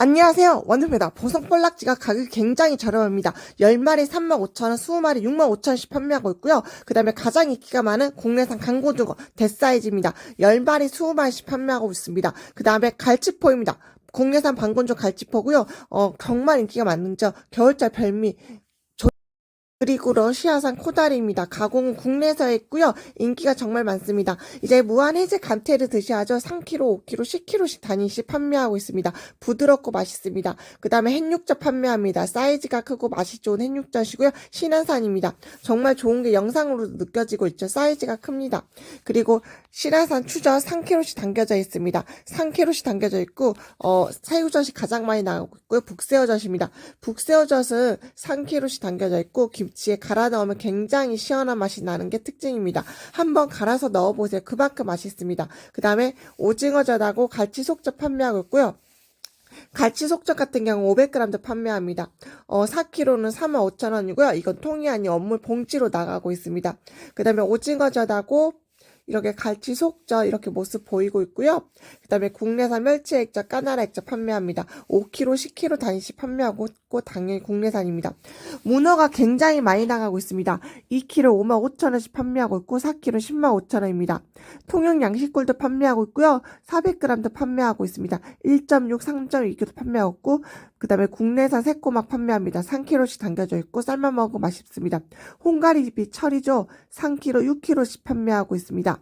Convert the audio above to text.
안녕하세요. 원두입니다. 보성볼락지가 가격이 굉장히 저렴합니다. 10마리 35,000원, 20마리 65,000원씩 판매하고 있고요. 그 다음에 가장 인기가 많은 국내산 강고등어 대사이즈입니다. 10마리 20마리씩 판매하고 있습니다. 그 다음에 갈치포입니다. 국내산 방건조 갈치포고요. 어, 정말 인기가 많은죠. 겨울철 별미 그리고 러시아산 코다리입니다. 가공은 국내에서 했고요. 인기가 정말 많습니다. 이제 무한 해제 감태를 드셔야죠. 3kg, 5kg, 10kg씩 단위씩 판매하고 있습니다. 부드럽고 맛있습니다. 그 다음에 햇육젓 판매합니다. 사이즈가 크고 맛이 좋은 햇육젓이고요. 신안산입니다. 정말 좋은 게 영상으로 느껴지고 있죠. 사이즈가 큽니다. 그리고 신안산 추젓 3kg씩 담겨져 있습니다. 3kg씩 담겨져 있고 어, 새우젓이 가장 많이 나오고 있고요. 북새우젓입니다. 북새우젓은 3kg씩 담겨져 있고 김 치에 갈아 넣으면 굉장히 시원한 맛이 나는 게 특징입니다. 한번 갈아서 넣어보세요. 그만큼 맛있습니다. 그 다음에 오징어젓하고 갈치 속젓 판매하고 있고요. 갈치 속젓 같은 경우 500g도 판매합니다. 어, 4kg는 45,000원이고요. 이건 통이 아닌 업물 봉지로 나가고 있습니다. 그 다음에 오징어젓하고 이렇게 갈치 속젓 이렇게 모습 보이고 있고요. 그 다음에 국내산 멸치 액젓, 까나라 액젓 판매합니다. 5kg, 10kg 단위씩 판매하고 있고 당연히 국내산입니다. 문어가 굉장히 많이 나가고 있습니다. 2kg 5만 5천 원씩 판매하고 있고 4kg 10만 5천 원입니다. 통영 양식굴도 판매하고 있고요. 400g도 판매하고 있습니다. 1.6, 3.2kg 판매하고 있고 그 다음에 국내산 새꼬막 판매합니다. 3kg씩 담겨져 있고 삶아 먹으면 맛있습니다. 홍가리비 철이죠. 3kg, 6kg씩 판매하고 있습니다.